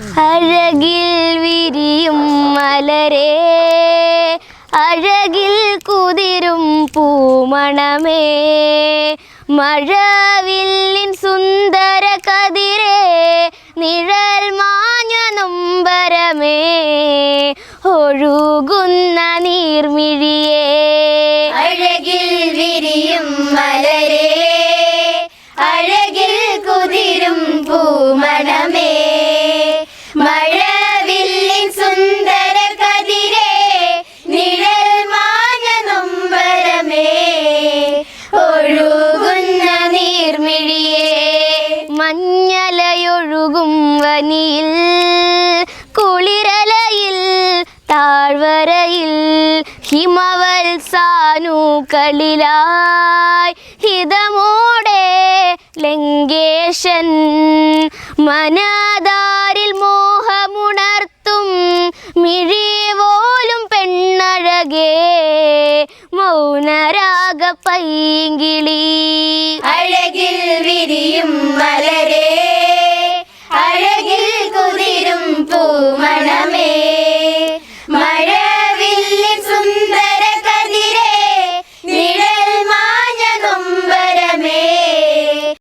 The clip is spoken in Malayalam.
അഴകിൽ വിരിയും മലരേ അഴകിൽ കുതിരും പൂമണമേ. മഴവില്ലിൻ സുന്ദര കതിരേ നിഴൽ മാഞ്ഞ നൊമ്പരമേ. ഒഴുകുന്ന നീർമിഴിയേ. അഴകിൽ വിരിയും മലരേ മഞ്ഞലയൊഴുകും വനിയിൽ കുളിരലയിൽ താഴ്വരയിൽ ഹിമവൽ സാനൂക്കളിലായി ഹിതമോടെ ലങ്കേശൻ മനാദാരിൽ മോഹമുണർത്തും മിഴിവോലും പെണ്ണഴകേ മൗനരാഗ പൈങ്കിളി.